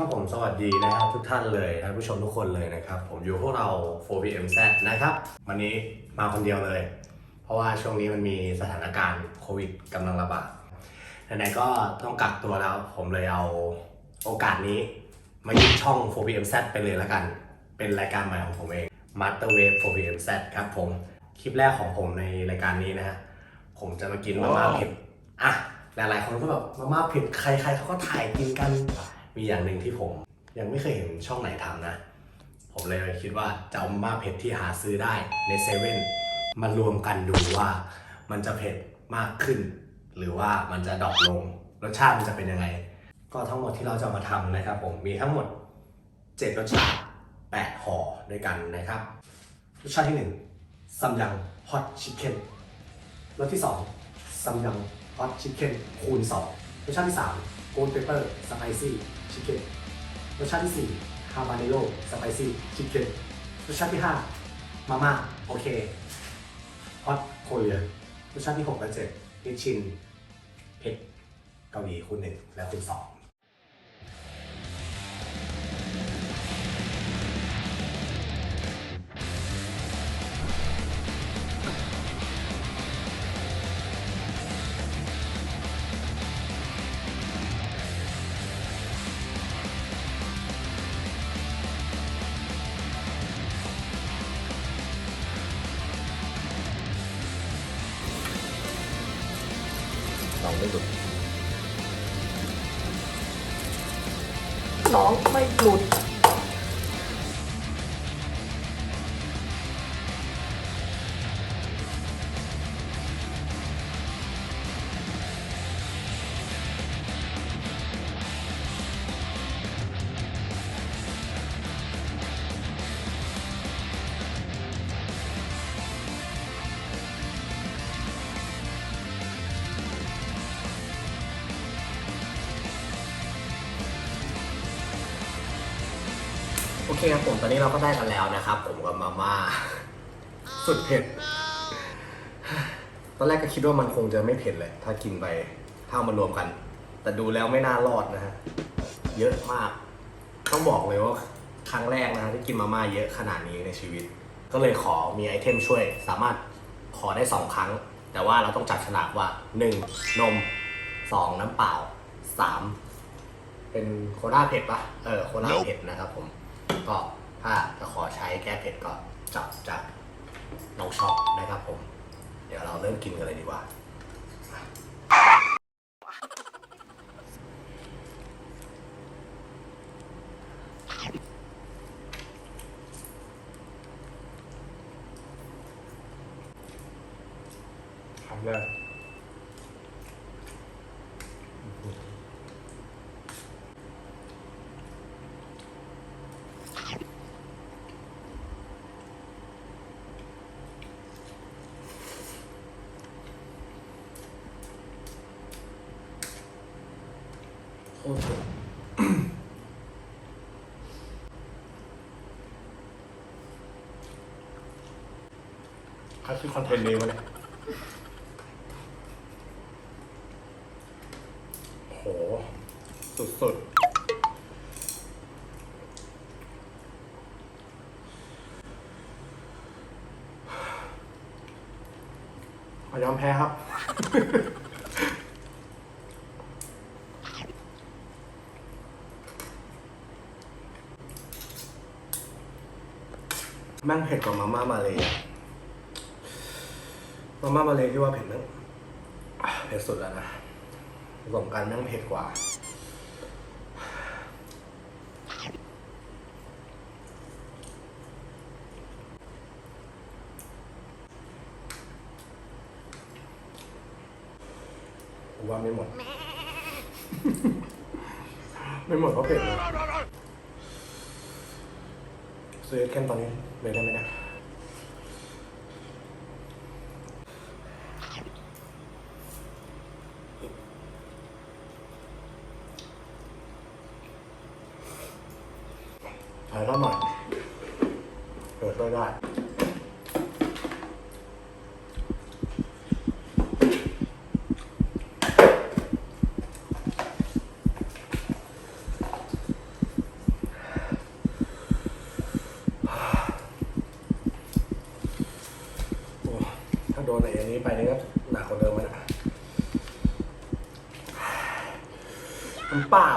ครับผมสวัสดีนะครับทุกท่านเลยท่านผู้ชมทุกคนเลยนะครับ ผมอยู่พวกเรา 4PMZ นะครับ วันนี้มาคนเดียวเลย เพราะว่าช่วงนี้มันมีสถานการณ์โควิดกำลังระบาดไหนๆก็ต้องกักตัวแล้ว ผมเลยเอาโอกาสนี้มายึดช่อง 4PMZ ไปเลยแล้วกัน เป็นรายการใหม่ของผมเอง Master Wave 4PMZ ครับผมคลิปแรกของผมในรายการนี้นะฮะผมจะมากินมาม่าเผ็ดอะหลายๆคนก็แบบมาม่าเผ็ดใครๆเขาก็ถ่ายกินกัน มีอย่างหนึ่งที่ผมยังไม่เคยเห็นช่องไหนทำนะ ผมเลยคิดว่าจะเอามาเผ็ดที่หาซื้อได้ในเซเว่นมารวมกันดูว่ามันจะเผ็ดมากขึ้น หรือว่ามันจะดรอปลง รสชาติมันจะเป็นยังไง ก็ทั้งหมดที่เราจะมาทำนะครับ ผมมีทั้งหมด 7 รสชาติ 8ห่อด้วยกันนะครับ รสชาติที่ 1ซัมยังฮอตชิคเก้นรสที่ 2ซัมยังฮอตชิคเก้นคูณ 2 รสชาติที่3โกลเปเปอร์สไปซี่ ชิคเก้นรสชาติที่ 4 ฮาบาเนโรสไปซี่ชิคเก้นรสชาติที่ 5 มาม่าโอเคฮอตโคเรียรสชาติที่ 6 และ7นิชชินเผ็ดเกาหลีคูณหนึ่งและคูณสอง องไม่หลุดสองไม่หลุด เคครับผมตอนนี้เราก็ได้กันแล้วนะครับ ผมกับมาม่าสุดเผ็ด ตอนแรกก็คิดว่ามันคงจะไม่เผ็ดเลย ถ้ากินไปถ้าเอามารวมกัน แต่ดูแล้วไม่น่ารอดนะฮะเยอะมาก ต้องบอกเลยว่าครั้งแรกนะฮะที่กินมาม่าเยอะขนาดนี้ในชีวิต ก็เลยขอมีไอเทมช่วย สามารถขอได้สองครั้ง แต่ว่าเราต้องจับฉลากว่า 1. นม 2. น้ำเปล่า 3. เป็นโคลาเผ็ดปะเออโคลาเผ็ดนะครับผม ก็ถ้าจะขอใช้แก้เผ็ดก็จับจากน้องช็อปนะครับผม เดี๋ยวเราเริ่มกินกันเลยดีกว่าคำแรกโคตรเผ็ดใครคิดคอนเทนต์นี้วะเนี่ยโห สุดๆขอยอมแพ้ครับ แม่งเผ็ดกว่ามาม่ามาเลยอะ มาม่ามาเลยที่ว่าเผ็ดนั่งเผ็ดสุดแล้วนะผสมกันแม่งเผ็ดกว่า ว่าไม่หมด ไม่หมดเพราะเผ็ดนะซื้อแค่ตอนนี้เลยได้ไหมนี่ยถ่ายรอบหน่อยเปิดด้วยได้ อ โดนไอ้อันนี้ไปนี่ก็หนักกว่าเดิมมันอะ มั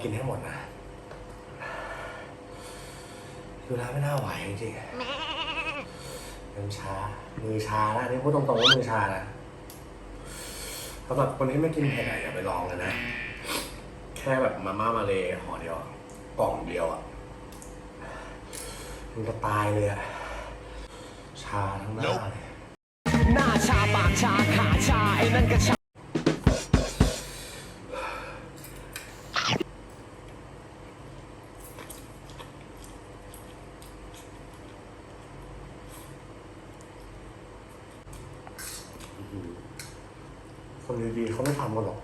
ากินให้หมดนะดูแล้วไม่น่าไหวจริงๆเริ่มชา มือชาแล้วนี่พูดตรงๆว่ามือชานะสำหรับคนที่ไม่กินเผ็ดอะอย่าไปลองเลยนะ แค่แบบมาม่ามาเลยห่อเดียวอกล่องเดียวอะมันจะตายเลยอะ ชาทั้งหน้าเลย หน้าชาปากชาขาชาไอ้นั่นก็ชา คนดีๆเขาไม่ทำกันหรอก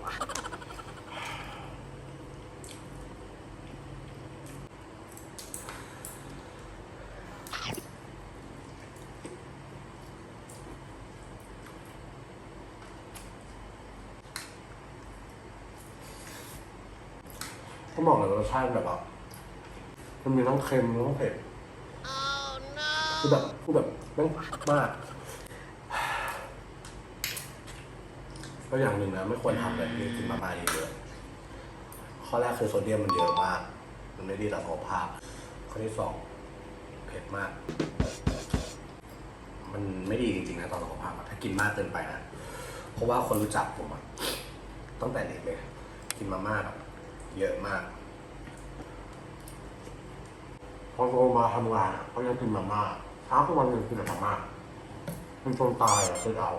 ก็บอกเลยว่ารสชาติแบบว่ามันมีทั้งเค็มทั้งเผ็ดคือแบบคือแบบแม่งมาก ก็อย่างหนึ่งนะไม่ควรทำเลยที่กินมาม่าเยอะๆข้อแรกคือโซเดียมมันเยอะมาก มันไม่ดีต่อสุขภาพ ข้อที่สองเผ็ดมาก มันไม่ดีจริงๆนะต่อสุขภาพถ้ากินมากเกินไปนะเพราะว่าคนรู้จักผมอะตั้งแต่เด็กเลยกินมาม่าแบบเยอะมากพอโตมาทำงานอะก็ยังกินมาม่าเช้าทุกวันยังกินแต่มาม่ามันจนตายอะคือเอา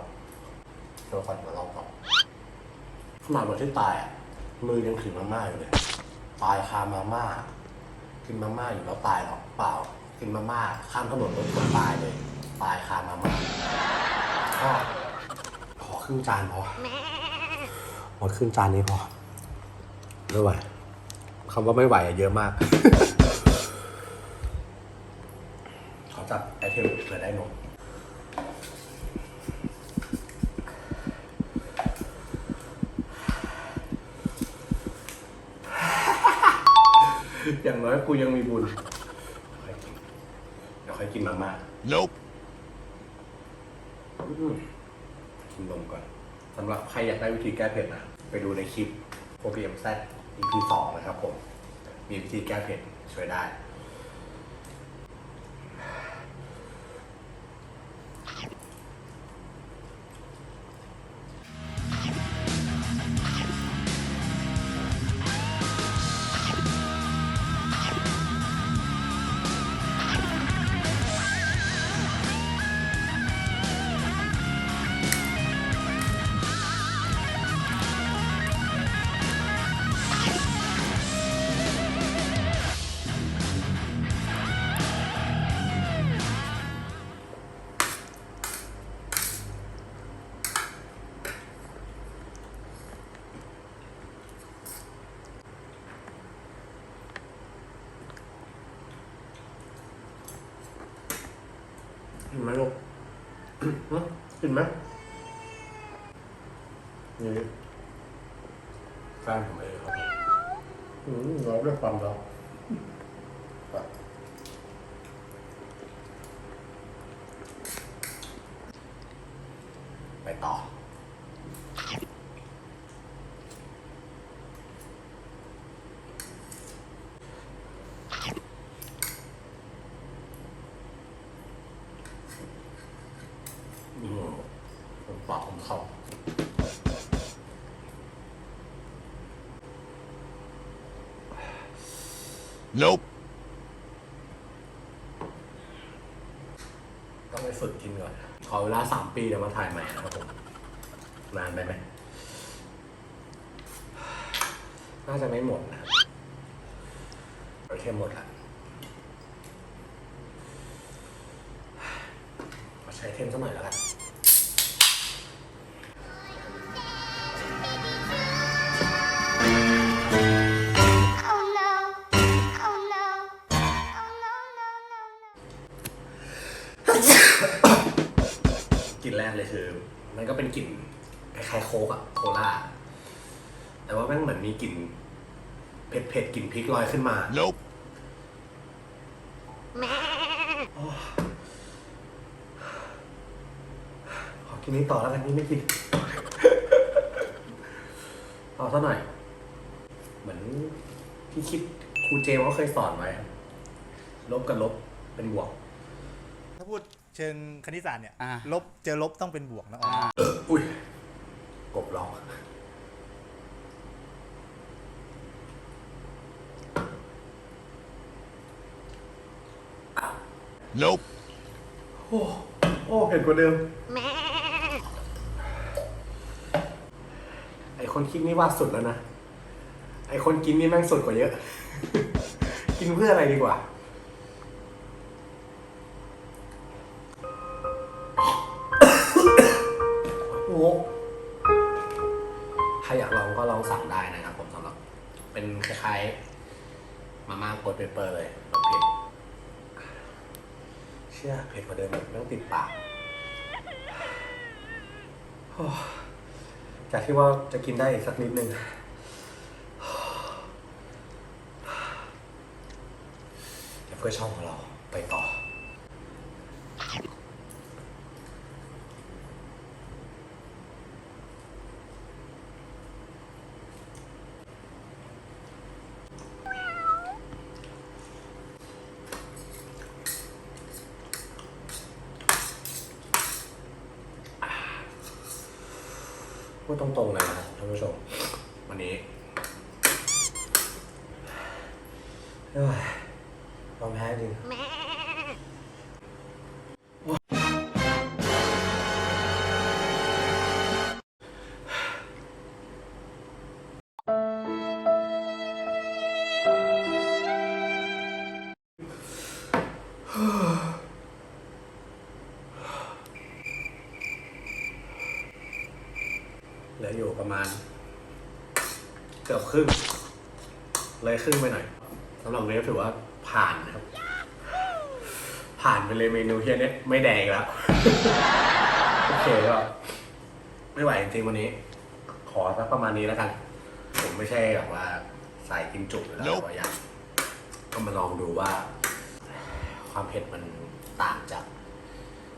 เดี๋ยวก่อนมาลองก่อนขนาดวันที่ตายอะมือยังถือมาม่าอยู่เลย ตายคามาม่ากินมาม่าอยู่แล้วตายหรอเปล่า กินมาม่าข้ามถนนรถชนตายเลย ตายคามาม่าก็ขอครึ่งจานพอหมดครึ่งจานนี้พอไม่ไหวคำว่าไม่ไหวอะเยอะมาก ขอจับไอเทมเผื่อได้นม น้อยกูยังมีบุญค่อยกินเดี๋ยวค่อยกินมาม่า Nope. อืมกินนมก่อนสำหรับใครอยากได้วิธีแก้เผ็ดนะ ไปดูในคลิป OPM Z EP สองนะครับผม มีวิธีแก้เผ็ดช่วยได้ กินไหมลูกฮะกินไหมนี่แฟนผมเองครับอืมเราเรียกความรัก Nope ต้องไปฝึกกินก่อน ขอเวลาสามปีเดี๋ยวมาถ่ายใหม่นะครับผม นานไปไหม น่าจะไม่หมดนะโอเคหมดละขาใช้เทมสักหน่อยแล้วกัน คือ มันก็เป็นกลิ่นคล้ายๆโค้กอะโคลาแต่ว่าแม่งเหมือนมีกลิ่นเผ็ดๆกลิ่นพริกลอยขึ้นมา Nope. ขอกินนี้ต่อแล้วกันนี่ไม่กิน เอาซะหน่อย เหมือนที่คิดครูเจมเขาเคยสอนไว้ครับลบกับลบเป็นบวกถ้าพูด เชิงคณิตศาสตร์เนี่ยอ่า ลบเจอลบต้องเป็นบวกนะอ๋ออุ้ย กบร้อง Nope. โอ้โอ้เผ็ดกว่าเดิม ไอคนคิดนี่ว่าสุดแล้วนะ ไอคนกินนี่แม่งสุดกว่าเยอะ กินเพื่ออะไรดีกว่า โอ้โหถ้าอยากลองก็ลองสั่งได้นะครับผมสำหรับ เป็นคล้ายๆมาม่าโกดเปเปอร์เลยเผ็ดเชื่อเผ็ดกว่าเดิมไม่ต้องติดปากอ้จากที่ว่าจะกินได้อีกสักนิดนึงเดี๋ยวเพื่อช่องของเราไป ต่อพูดตรงๆเลยนะครับท่านผู้ชม วันนี้ ครึ่ง เลยครึ่งไปหน่อยสำหรับเวฟถือว่าผ่านนะครับ ผ่านไปเลยเมนูเฮียเนี้ยไม่แดงอีกแล้ว โอเคก็ไม่ไหวจริงๆวันนี้ ขอสักประมาณนี้แล้วกัน ผมไม่ใช่แบบว่าสายกินจุกอยู่แล้ว Nope ก็อยากก็มาลองดูว่า ความเผ็ดมันต่างจาก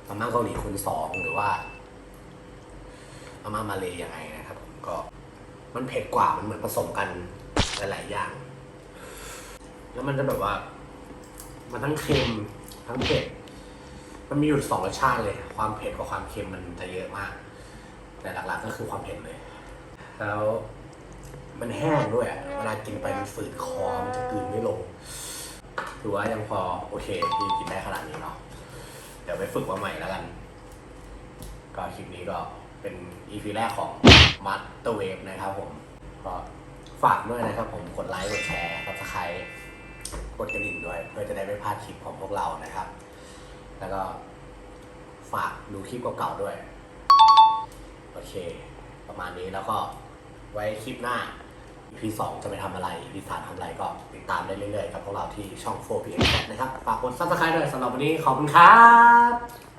มาม่าเกาหลีคูณสองหรือว่ามาม่ามาเลยยังไงนะครับผมก็ มันเผ็ดกว่ามันเหมือนผสมกันหลายๆอย่าง แล้วมันจะแบบว่า มันทั้งเค็มทั้งเผ็ด มันมีอยู่สองรสชาติเลย ความเผ็ดกับความเค็มมันจะเยอะมาก แต่หลักๆก็คือความเผ็ดเลย แล้วมันแห้งด้วยเวลากินไปมันฝืดคอมันจะกลืนไม่ลง ถือว่ายังพอโอเคที่กินได้ขนาดนี้เนาะ เดี๋ยวไปฝึกมาใหม่แล้วกัน ก็คลิปนี้ก็ เป็น EP แรกของมัตเตอร์เวฟนะครับผม ก็ฝากด้วยนะครับผม กดไลค์กดแชร์กด subscribe กดกระดิ่งด้วย เพื่อจะได้ไม่พลาดคลิปของพวกเรานะครับ แล้วก็ฝากดูคลิปเก่าๆด้วย โอเค ประมาณนี้แล้วก็ไว้คลิปหน้า EP 2จะไปทำอะไร EP 3ทำอะไรก็ติดตามได้เรื่อยๆกับพวกเราที่ช่อง 4PM นะครับ ฝากกด subscribe ด้วยสำหรับวันนี้ขอบคุณครับ